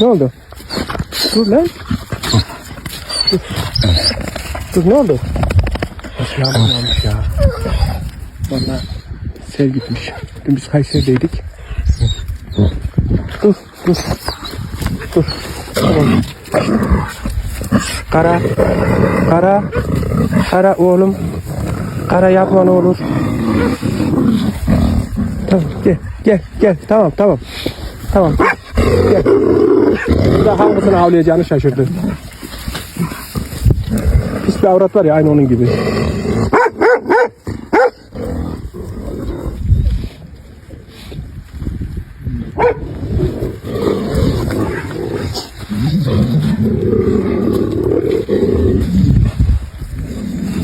Ne oldu? Dur lan. Dur. Dur ne oldu? Nasıl yağmur yağmış ya. Valla sel gitmiş. Dün biz Kayseri'deydik. Dur dur. Dur. Tamam. Kara. Kara. Kara oğlum. Kara yapma ne olur. Tamam gel gel gel tamam tamam. Tamam gel. De hangisini havlayacağını şaşırdı. Pis bir avrat var ya aynı onun gibi.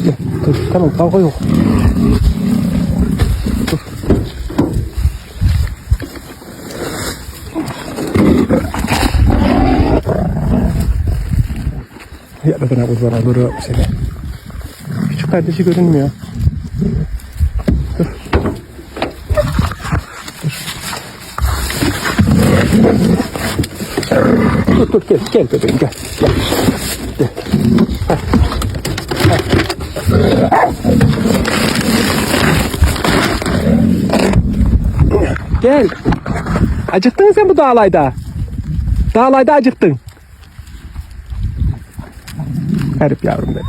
Gel, tamam kavga yok. Ya da bana kurban olur seni. Küçük kardeşi görünmüyor. Dur. Dur. Dur dur gel gel bebeğim gel. Gel. Gel. Gel. Acıktın sen bu dağlayda? Dağlayda acıktın. Garip yavrum benim.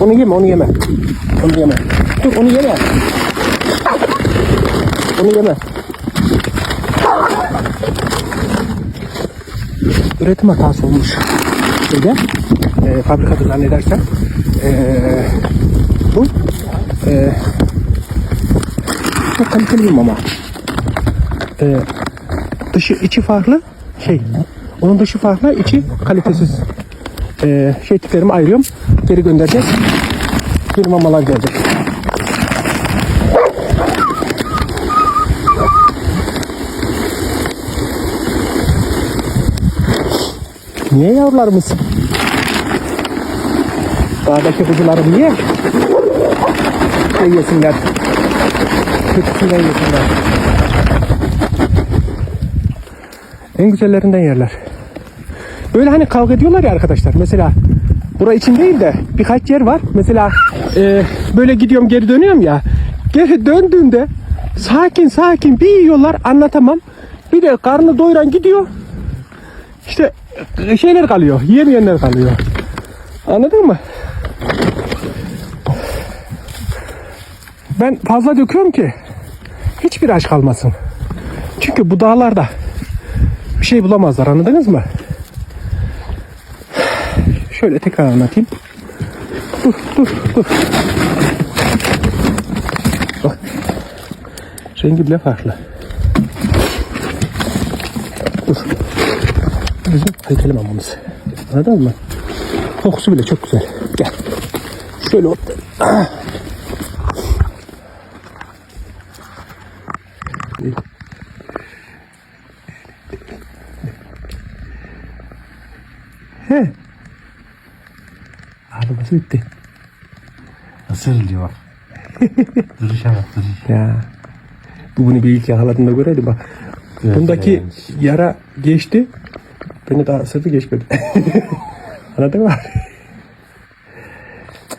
Onu yeme, onu yeme. Onu yeme. Dur, onu yeme. Onu yeme. Üretim hatası olmuş. Şeyde, e, fabrikada zannedersem. E, bu e, çok kaliteli bir. E, dışı, içi farklı. Şey, onun dışı farklı, içi kalitesiz. E, şey tiplerimi ayırıyorum. Geri göndereceğiz. Bir mamalar gelecek. Niye yavrularımız? Dağdaki kuzularım niye? Şey yesinler. Kötüsünden yesinler. En güzellerinden yerler. Böyle hani kavga ediyorlar ya arkadaşlar. Mesela bura için değil de birkaç yer var. Mesela e, böyle gidiyorum geri dönüyorum ya. Geri döndüğümde sakin sakin bir yiyorlar anlatamam. Bir de karnı doyuran gidiyor. İşte e, şeyler kalıyor. Yiyemeyenler kalıyor. Anladın mı? Ben fazla döküyorum ki hiçbir aç kalmasın. Çünkü bu dağlarda bir şey bulamazlar anladınız mı? Şöyle tekrar anlatayım. Dur dur dur. Bak. Rengi bile farklı. Dur. Bizim kaliteli mamamız. Anladın mı? Kokusu bile çok güzel. Gel. Şöyle. Ah. He. Ağlaması bitti. Nasıl diyor bak. Duruşa bak duruş. Ya. Bu bunu bir ilk yakaladığında göreydim bak. Evet, Bundaki evet. yara geçti. Beni daha sırtı geçmedi. Anladın mı?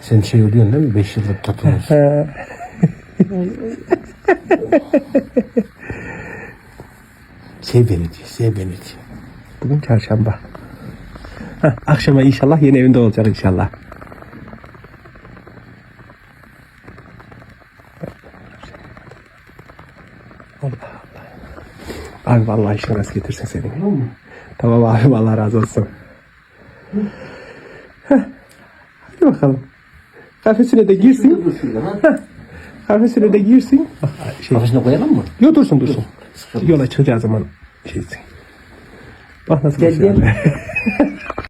Sen şey oluyorsun değil mi? 5 yıllık tatılmış. He. sev beni diyor. Sev beni diyor. Bugün çarşamba. Heh, akşama inşallah yeni evinde olacak inşallah. Abi vallahi işine nasıl getirsin seni. Tamam abi Allah razı olsun. Hadi bakalım. Kafesine de girsin. Kafesine de girsin. Bak, Şey, Kafasına koyalım mı? Yo dursun dursun. Yola çıkacağı zaman şeysin. Bak nasıl gel.